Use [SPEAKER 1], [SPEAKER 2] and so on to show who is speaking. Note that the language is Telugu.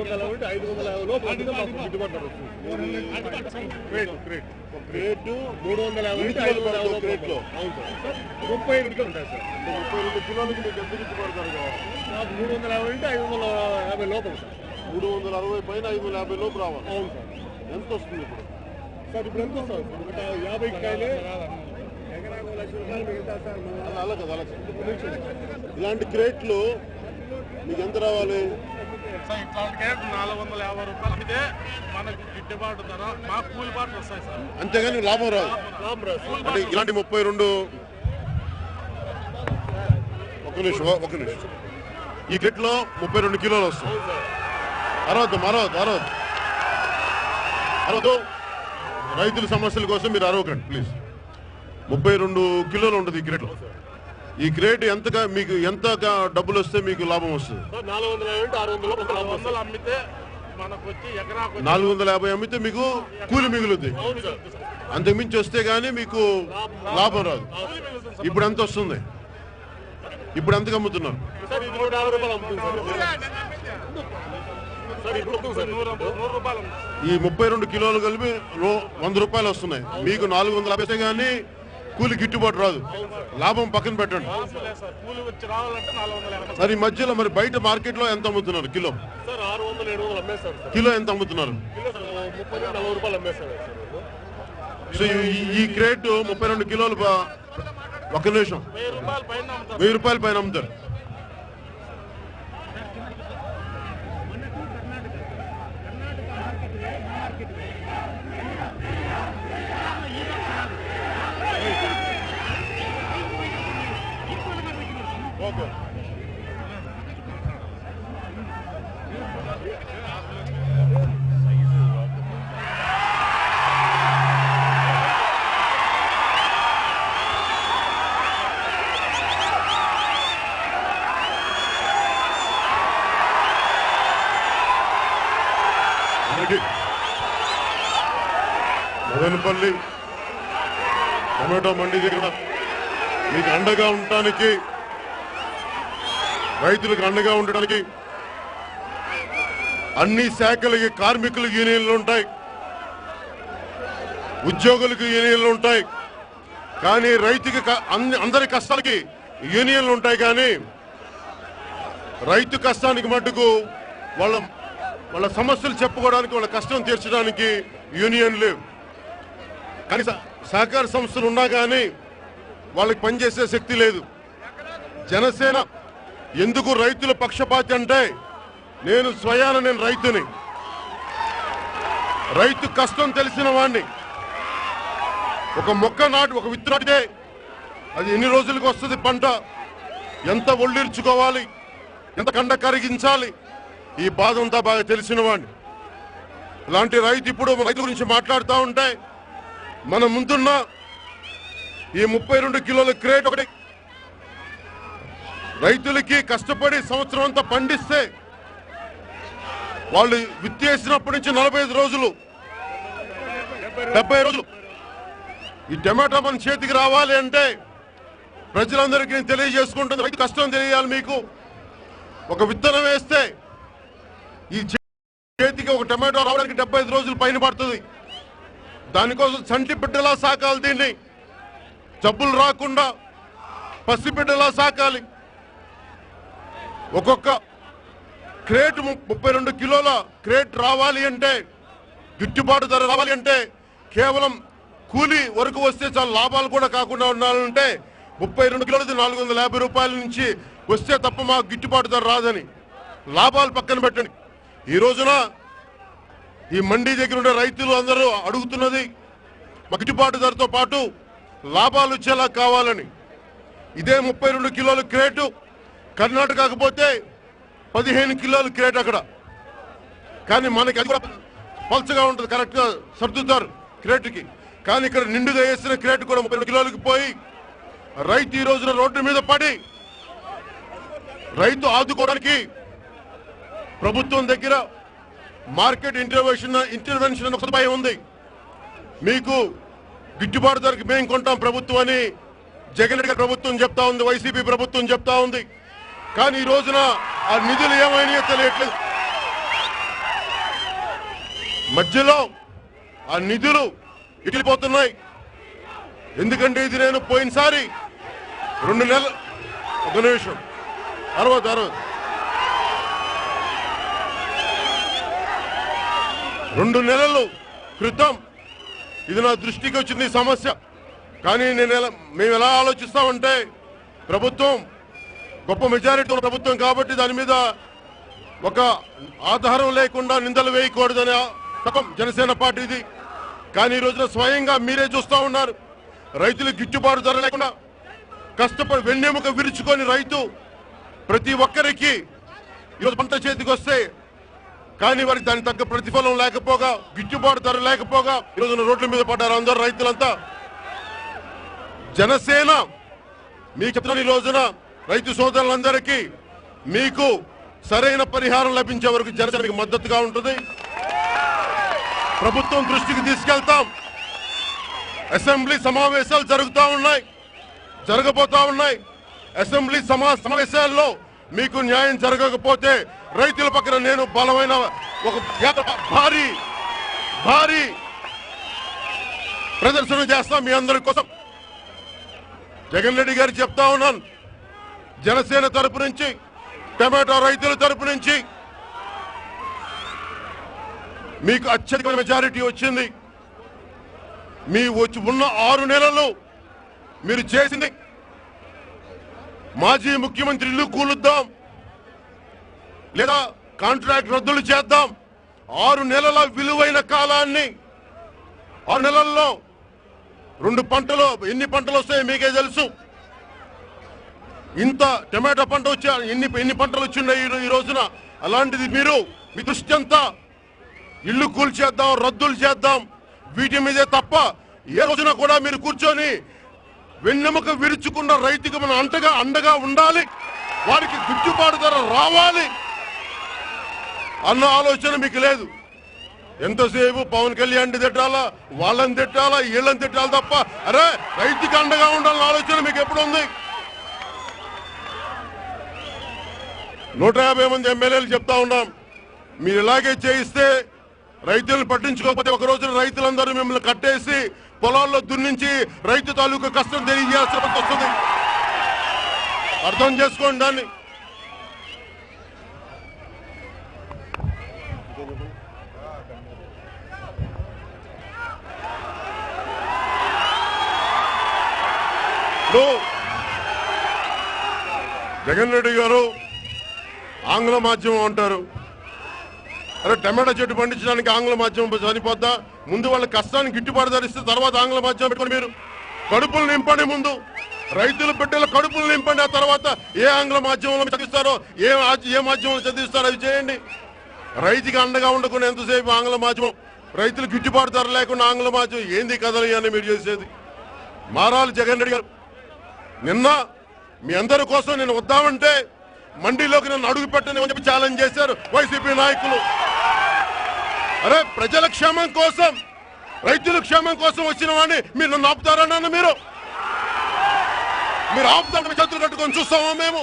[SPEAKER 1] వందల ఐదు వందల యాభై లోపు గిట్టుబాటు మూడు వందల యాభై ఐదు వందల యాభై అవును సార్. ముప్పై ఎనిమిది ఉంటాయి సార్. ముప్పై రెండు కిలోలకి మీకు ఎంత గిట్టుబాటు ధర కావాలి మాకు మూడు వందల యాభై నుంచి ఐదు వందల యాభై లోపల సార్.
[SPEAKER 2] మూడు వందల అరవై పైన ఐదు వందల యాభై లోపు రావాలి.
[SPEAKER 1] అవును సార్.
[SPEAKER 2] ఎంత వస్తుంది ఇప్పుడు?
[SPEAKER 1] సార్ ఇప్పుడు ఎంత వస్తుంది? ఒక యాభై కాయలే
[SPEAKER 2] అలా కదా అలా. ఇలాంటి క్రేట్లు మీకు ఎంత రావాలి?
[SPEAKER 3] సార్ ఇట్లాంటి క్యారెట్ నాలుగు వందల యాభై రూపాయలు అమ్మితే మనకు గిట్టుబాటు ధర మా కూలి బాటలు వస్తాయి సార్.
[SPEAKER 2] అంతేగాని లాభం రాదు.
[SPEAKER 1] రామరాజు
[SPEAKER 2] అంటే ఇలాంటి ముప్పై రెండు ఒక నిమిషం ఒక నిమిషం. ఈ గిట్లో ముప్పై రెండు కిలోలు వస్తుంది అరవద్దు అరవద్దు అరవద్దు. అరవద్దు. రైతుల సమస్యల కోసం మీరు అరవకండి ప్లీజ్. ముప్పై రెండు కిలోలు ఉంటుంది ఈ క్రేట్లో. ఈ క్రేట్ ఎంతగా మీకు ఎంత డబ్బులు వస్తే మీకు లాభం వస్తుంది?
[SPEAKER 1] సార్ నాలుగు వందల యాభై
[SPEAKER 3] అమ్మితే
[SPEAKER 2] మీకు కూలి మిగులుద్ది.
[SPEAKER 1] అవును సార్.
[SPEAKER 2] అంతకుమించి వస్తే గానీ మీకు లాభం రాదు. ఇప్పుడు ఎంత వస్తుంది? ఇప్పుడు ఎంతకు అమ్ముతున్నారు. ఈ ముప్పై రెండు కిలోలు కలిపి వంద రూపాయలు వస్తున్నాయి. మీకు నాలుగు వందల యాభై కానీ కూలి గిట్టుబాటు రాదు. లాభం పక్కన పెట్టండి. మరి ఈ మధ్యలో మరి బయట మార్కెట్లో ఎంత అమ్ముతున్నారు కిలో? కిలో ఎంత అమ్ముతున్నారు? సో ఈ- క్రేట్ ముప్పై రెండు కిలోలు ఒక నిమిషం.
[SPEAKER 3] వెయ్యి రూపాయల పైన అమ్ముతారు.
[SPEAKER 2] ఓకే. మదనపల్లి టమాటో మండి దగ్గర మీకు అండగా ఉండటానికి రైతులకు అండగా ఉండడానికి అన్ని శాఖలకి కార్మికులకు యూనియన్లు ఉంటాయి. ఉద్యోగులకు యూనియన్లు ఉంటాయి. కానీ రైతుకి అందరి కష్టాలకి యూనియన్లు ఉంటాయి కానీ రైతు కష్టానికి మటుకు వాళ్ళ వాళ్ళ సమస్యలు చెప్పుకోవడానికి వాళ్ళ కష్టం తీర్చడానికి యూనియన్ లేవు. కానీ సహకార సంస్థలు ఉన్నా కానీ వాళ్ళకి పనిచేసే శక్తి లేదు. జనసేన ఎందుకు రైతుల పక్షపాతి అంటే నేను స్వయాన నేను రైతుని. రైతు కష్టం తెలిసిన వాడిని ఒక మొక్క నాటి ఒక విత్తునాటితే అది ఎన్ని రోజులకు వస్తుంది పంట? ఎంత ఒళ్ళిర్చుకోవాలి? ఎంత కండ కరిగించాలి? ఈ బాధ అంతా బాగా తెలిసిన వాడిని ఇలాంటి రైతు ఇప్పుడు రైతు గురించి మాట్లాడుతూ ఉంటే మన ముందున్న ఈ ముప్పై రెండు కిలోల క్రేట్ ఒకటి రైతులకి కష్టపడి సంవత్సరం అంతా పండిస్తే వాళ్ళు విత్తేసినప్పటి నుంచి నలభై ఐదు రోజులు డెబ్బై రోజులు ఈ టమాటా మన చేతికి రావాలి అంటే ప్రజలందరికీ నేను తెలియజేసుకుంటుంది. రైతు కష్టం తెలియాలి మీకు. ఒక విత్తనం వేస్తే ఈ చే- చేతికి ఒక టమాటో రావడానికి డెబ్బై ఐదు రోజులు పైన పడుతుంది. దానికోసం చంటి బిడ్డలా సాకాలి దీన్ని. జబ్బులు రాకుండా పసిబిడ్డలా సాకాలి. ఒక్కొక్క క్రేట్ ము- ముప్పై రెండు కిలోల క్రేట్ రావాలి అంటే గిట్టుబాటు ధర రావాలి అంటే కేవలం కూలీ వరకు వస్తే చాలా లాభాలు కూడా కాకుండా ఉండాలంటే ముప్పై రెండు కిలోలది నాలుగు వందల యాభై రూపాయల నుంచి వస్తే తప్ప మాకు గిట్టుబాటు ధర రాదని లాభాలు పక్కన పెట్టండి. ఈ రోజున ఈ మండీ దగ్గర ఉండే రైతులు అందరూ అడుగుతున్నది మా గిట్టుబాటు ధరతో పాటు లాభాలు వచ్చేలా కావాలని. ఇదే ముప్పై రెండు కిలోల క్రేటు కర్ణాటక పోతే పదిహేను కిలోలు క్రేట్ అక్కడ. కానీ మనకి అది కూడా పల్చగా ఉంటుంది కరెక్ట్గా సర్దుతారు క్రేట్కి. కానీ ఇక్కడ నిండుగా వేసిన క్రేట్ కూడా ముప్పై రెండు కిలోలకి పోయి రైతు ఈ రోజున రోడ్డు మీద పడి రైతు ఆదుకోవడానికి ప్రభుత్వం దగ్గర మార్కెట్ ఇంటర్వెన్షన్ ఇంటర్వెన్షన్ అనే ఒక సదుపాయం ఉంది. మీకు గిట్టుబాటు ధరకు మేము కొంటాం ప్రభుత్వం అని జగన్ ప్రభుత్వం చెప్తా ఉంది వైసీపీ ప్రభుత్వం చెప్తా ఉంది. కానీ ఈ రోజున ఆ నిధులు ఏమైనాయో తెలియట్లేదు. మధ్యలో ఆ నిధులు ఇటిపోతున్నాయి ఎందుకంటే ఇది నేను పోయినసారి రెండు నెలలు ఒక నిమిషం. అరవై అరవై రెండు నెలలు క్రితం ఇది నా దృష్టికి వచ్చింది సమస్య. కానీ నేను మేము ఎలా ఆలోచిస్తామంటే ప్రభుత్వం గొప్ప మెజారిటీ ఉన్న ప్రభుత్వం కాబట్టి దాని మీద ఒక ఆధారం లేకుండా నిందలు వేయకూడదనే తపం జనసేన పార్టీది. కానీ ఈ రోజున స్వయంగా మీరే చూస్తా ఉన్నారు. రైతులు గిట్టుబాటు ధర లేకుండా కష్టపడి వెన్నెముక విరుచుకొని రైతు ప్రతి ఒక్కరికి ఈరోజు పంట చేతికి వస్తే కానీ వారికి దానికి తగ్గ ప్రతిఫలం లేకపోగా గిట్టుబాటు ధర లేకపోగా ఈ రోజున రోడ్ల మీద పడ్డారు అందరు రైతులంతా. జనసేన మీకు చెప్తున్న ఈ రోజున రైతు సోదరులందరికీ మీకు సరైన పరిహారం లభించే వరకు జనసేనకి మద్దతుగా ఉంటుంది. ప్రభుత్వం దృష్టికి తీసుకెళ్తాం. అసెంబ్లీ సమావేశాలు జరుగుతూ ఉన్నాయి. జరగబోతా ఉన్నాయి. అసెంబ్లీ సమా సమావేశాల్లో మీకు న్యాయం జరగకపోతే రైతుల పక్కన నేను బలమైన ఒక భారీ భారీ ప్రదర్శన చేస్తాం మీ అందరి కోసం. జగన్ రెడ్డి గారు చెప్తా ఉన్నాను. జనసేన తరపు నుంచి టమాటో రైతుల తరపు నుంచి మీకు అత్యధిక మెజారిటీ వచ్చింది. మీ వచ్చి ఉన్న ఆరు నెలలు మీరు చేసింది. మాజీ ముఖ్యమంత్రి ఇల్లు కూలుద్దాం. లేదా కాంట్రాక్ట్ రద్దులు చేద్దాం. ఆరు నెలల విలువైన కాలాన్ని ఆరు నెలల్లో రెండు పంటలు ఎన్ని పంటలు వస్తాయో మీకే తెలుసు. ఇంత టమాటా పంట వచ్చా ఎన్ని ఎన్ని పంటలు వచ్చినాయి ఈ- రోజున? అలాంటిది మీరు మీ దృష్టి అంతా ఇల్లు కూల్చేద్దాం రద్దులు చేద్దాం. వీటి మీదే తప్ప ఏ రోజున కూడా మీరు కూర్చొని వెన్నెముక విరుచుకున్న రైతుకు మనం అంటగా అండగా ఉండాలి. వారికి గిట్టుబాటు ధర రావాలి. అన్న ఆలోచన మీకు లేదు. ఎంతసేపు పవన్ కళ్యాణ్ తిట్టాలా? వాళ్ళని తిట్టాలా? వీళ్ళని తిట్టాలి తప్ప అరే రైతుకి అండగా ఉండాలన్న ఆలోచన మీకు ఎప్పుడు ఉంది నూట యాభై మంది ఎమ్మెల్యేలు చెప్తా ఉన్నాం. మీరు ఇలాగే చేయిస్తే రైతులను పట్టించుకోకపోతే ఒక రోజున రైతులందరూ మిమ్మల్ని కట్టేసి పొలాల్లో దున్నించి రైతు తాలూకు కష్టం తెలియజేయాల్సిన వస్తుంది. అర్థం చేసుకోండి దాన్ని. జగన్ రెడ్డి గారు ఆంగ్ల మాధ్యమం అంటారు. అరే టమాటా చెట్టు పండించడానికి ఆంగ్ల మాధ్యమం చనిపోద్దా ముందు వాళ్ళ కష్టాన్ని గిట్టుబాటు ధరిస్తే తర్వాత ఆంగ్ల మాధ్యమం పెట్టుకుని మీరు. కడుపులు నింపండి ముందు. రైతుల బిడ్డల కడుపులు నింపండి. ఆ తర్వాత ఏ ఆంగ్ల మాధ్యమంలో చదివిస్తారో ఏ ఏ మాధ్యమంలో చదివిస్తారో అవి చేయండి. రైతుకి అండగా ఉండకుండా ఎంతసేపు ఆంగ్ల మాధ్యమం? రైతులు గిట్టుబాటు ధర లేకుండా ఆంగ్ల మాధ్యమం ఏంది కథలు మీరు చేసేది? మారాలి జగన్ రెడ్డి గారు నిన్న మీ అందరి కోసం నేను వద్దామంటే మండీలోకి నన్ను అడుగు పెట్టని చెప్పి ఛాలెంజ్ చేశారు వైసీపీ నాయకులు. అరే ప్రజల క్షేమం కోసం రైతుల క్షేమం కోసం వచ్చిన వాడిని మీరు నన్ను ఆపుతారన్నాను మీరు? మీరు ఆపుతారని చేతులు కట్టుకొని చూస్తామా మేము?